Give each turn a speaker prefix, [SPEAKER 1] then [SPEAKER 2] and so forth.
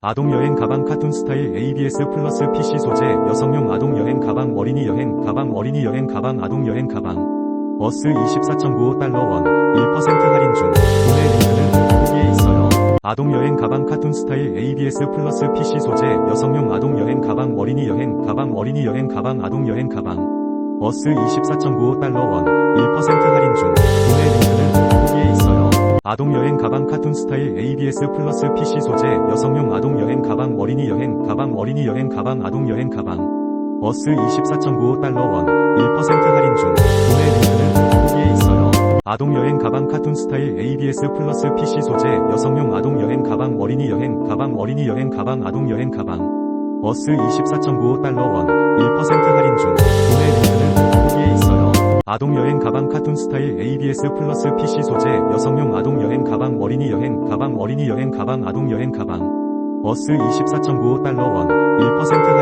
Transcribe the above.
[SPEAKER 1] 아동 여행 가방 카툰 스타일 ABS 플러스 PC 소재 여성용 아동 여행 가방 어린이 여행 가방 어린이 여행 가방 아동 여행 가방. 어스 24.95달러 원 1% 할인 중. 구매 링크는 여기에 있어요. 아동 여행 가방 카툰 스타일 ABS 플러스 PC 소재 여성용 아동 여행 가방 어린이 여행 가방 어린이 여행 가방 아동 여행 가방. 어스 24.95달러 원 1% 할인 아동 여행 가방 카툰 스타일 ABS 플러스 PC 소재 여성용 아동 여행 가방 어린이 여행 가방 어린이 여행 가방 아동 여행 가방. 어스 24.95달러 원 1% 할인 중. 구매 링크는 여기에 있어요. 아동 여행 가방 카툰 스타일 ABS 플러스 PC 소재 여성용 아동 여행 가방 어린이 여행 가방 어린이 여행 가방 아동 여행 가방. 어스 24.95달러 원 1% 할인 중 아동 여행 가방 카툰 스타일 ABS 플러스 PC 소재 여성용 아동 여행 가방 어린이 여행 가방 어린이 여행 가방 아동 여행 가방. 어스 24.95달러 원1% 할인